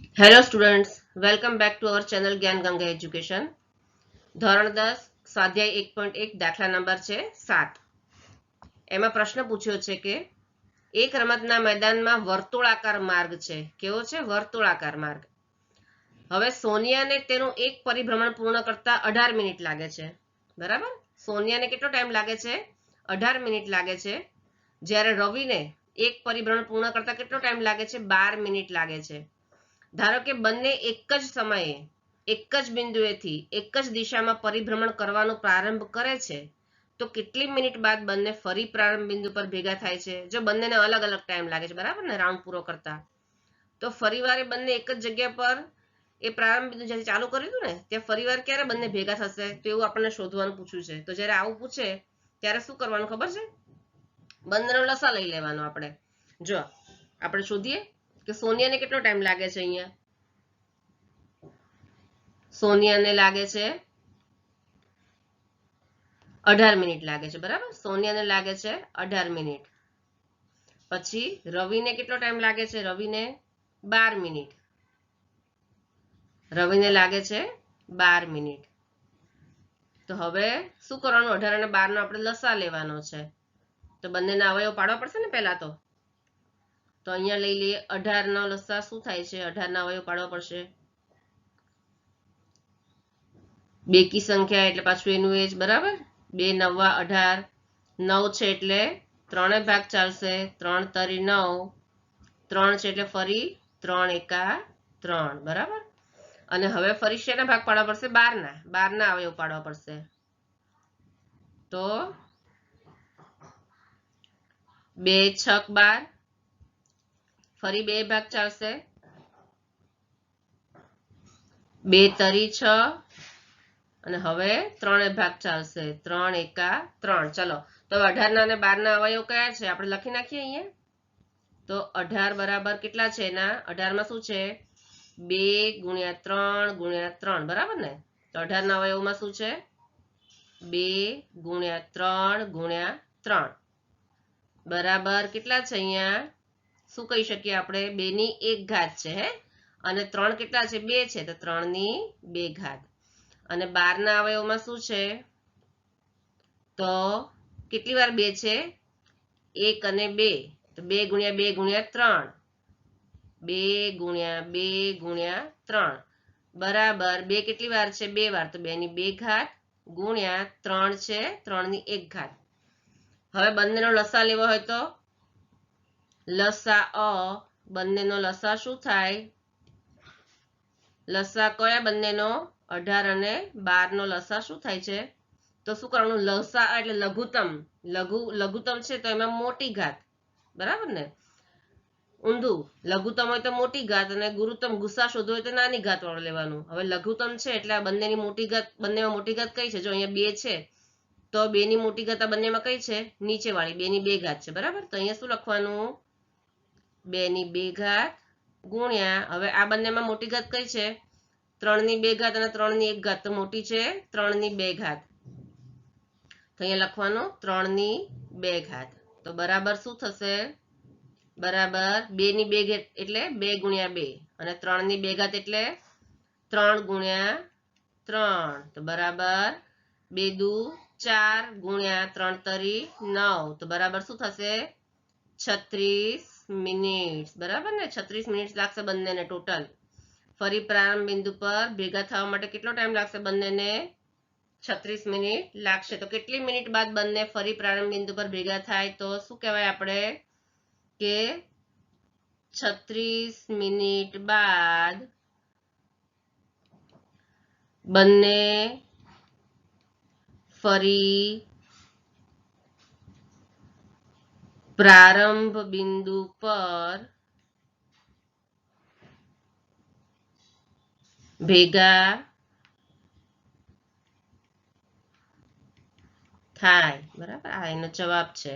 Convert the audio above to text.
Hello students welcome back to our channel Gyan Ganga education ધોરણ દસ, સ્વાધ્યાય એક પોઈન્ટ એક, દાખલા નંબર છે સાત. એમાં પ્રશ્ન પૂછ્યો છે કે, એક રમતના મેદાનમાં વર્તુળાકાર માર્ગ છે. કેવો છે? વર્તુળાકાર માર્ગ. હવે સોનિયાને તેનું એક પરિભ્રમણ પૂર્ણ કરતા અઢાર મિનિટ લાગે છે. બરાબર? સોનિયાને કેટલો ટાઈમ લાગે છે? અઢાર મિનિટ લાગે છે. જ્યારે રવિને એક પરિભ્રમણ પૂર્ણ કરતા કેટલો ટાઈમ લાગે છે? બાર મિનિટ લાગે છે. ધારો કે બંને એક જ સમયે, એક જ બિંદુએથી, એક જ દિશામાં પરિભ્રમણ કરવાનો પ્રારંભ કરે છે, તો કેટલી મિનિટ બાદ બંને ફરી પ્રારંભ બિંદુ પર ભેગા થાય છે? જો બંનેને અલગ અલગ ટાઈમ લાગે છે, બરાબર ને? રાઉન્ડ પૂરો કરતા. તો ફરીવાર બંને એક જ જગ્યા પર એ પ્રારંભ બિંદુ જ્યારે ચાલુ કર્યું હતું ને, ત્યાં ફરીવાર ક્યારે બંને ભેગા થશે? તો એવું આપણને શોધવાનું પૂછ્યું છે. તો જ્યારે આવું પૂછે, ત્યારે શું કરવાનું ખબર છે? બંનેનો લસા લઈ લેવાનો આપણે. જો, આપણે શોધીએ. કે સોનિયાને કેટલો ટાઈમ લાગે છે અહીંયા? સોનિયાને લાગે છે અઢાર મિનિટ લાગે છે, બરાબર? સોનિયાને લાગે છે અઢાર મિનિટ. પછી રવિને કેટલો ટાઈમ લાગે છે? રવિને બાર મિનિટ. રવિને લાગે છે બાર મિનિટ. તો હવે શું કરવાનું? અઢાર અને બાર નો આપણે લસા લેવાનો છે. તો બંનેના અવયવ પાડવા પડશે ને પહેલા તો? તો અહીંયા લઈ લઈએ. અઢાર નો લસા શું થાય છે? અઢાર ના અવયવ પાડવા પડશે. બેકી સંખ્યા એટલે પાછું એનું એજ, બરાબર? બે નવા અઢાર. નવ છે એટલે ત્રણે ભાગ ચાલશે. ત્રણ તરી નવ. ત્રણ છે એટલે ફરી ત્રણ એકા ત્રણ, બરાબર? અને હવે ફરી શેના ભાગ પાડવા પડશે? બારના. બારના અવયવ પાડવા પડશે. તો બે છક બાર. ફરી બે ભાગ ચાલશે. બે તરી છ. અને હવે ત્રણે ભાગ ચાલશે. ત્રણ એકા ત્રણ. ચલો, તો અઢાર ના અને બાર ના અવયવ કયા છે? આપણે લખી નાખીએ અહીંયા. તો અઢાર બરાબર કેટલા છે એના? અઢારમાં શું છે? બે ગુણ્યા ત્રણ ગુણ્યા ત્રણ. બરાબર ને? તો અઢાર ના અવયવમાં શું છે? બે ગુણ્યા ત્રણ ગુણ્યા ત્રણ. બરાબર કેટલા છે અહીંયા? શું કહી શકીએ આપણે? બે ની એક ઘાત છે, હે? અને ત્રણ કેટલા છે? બે છે, તો ત્રણની બે ઘાત. અને બાર ના અવયવમાં શું છે? તો કેટલી વાર બે છે? એક અને બે. તો બે ગુણ્યા બે ગુણ્યા ત્રણ. બે ગુણ્યા બે ગુણ્યા ત્રણ. બરાબર. બે કેટલી વાર છે? બે વાર. તો બે ની બે ઘાત ગુણ્યા ત્રણ છે. ત્રણની એક ઘાત. હવે બંનેનો લસા લેવો હોય તો? લસા અ, બંનેનો લસા શું થાય? લસા કયા બંનેનો અઢાર અને બાર નો લસા શું થાય છે? તો શું કરવાનું? લસા એટલે લઘુત્તમ. લઘુ, લઘુત્તમ છે તો એમાં મોટી ઘાત. બરાબર ને? ઊંધું. લઘુત્તમ હોય તો મોટી ઘાત અને ગુરુત્તમ ગુસ્સા શોધવો હોય તો નાની ઘાત વાળું લેવાનું. હવે લઘુત્તમ છે એટલે આ બંનેની મોટી ઘાત, બંનેમાં મોટી ઘાત કઈ છે? જો અહીંયા બે છે, તો બે ની મોટી ઘાત આ બંનેમાં કઈ છે? નીચે વાળી બે બે ઘાત છે. બરાબર? તો અહીંયા શું લખવાનું? બે ની બે ઘાત ગુણ્યા, હવે આ બંનેમાં મોટી ઘાત કઈ છે? ત્રણની બે ઘાત અને ત્રણની એક ઘાત મોટી છે ત્રણની બે ઘાત. તો અહીંયા લખવાનું ત્રણની બે ઘાત. તો બરાબર શું થશે? બરાબર બે ની બે ઘાત એટલે બે ગુણ્યા બે. અને ત્રણની બે ઘાત એટલે ત્રણ ગુણ્યા ત્રણ. તો બરાબર, બે દુ ચાર ગુણ્યા ત્રણ તરી નવ. તો બરાબર શું થશે? છત્રીસ મિનિટ બરાબર ને? છત્રીસ મિનિટ લાગશે બંનેને ટોટલ. ફરી પ્રારંભ બિંદુ પર ભેગા થવા માટે કેટલો ટાઈમ લાગશે બંનેને? છત્રીસ મિનિટ લાગશે. તો કેટલી મિનિટ બાદ બંને ફરી પ્રારંભ બિંદુ પર ભેગા થાય? તો શું કહેવાય આપણે? કે છત્રીસ મિનિટ બાદ બંને ફરી પ્રારંભ બિંદુ પર ભેગા થાય. બરાબર? આ એનો જવાબ છે.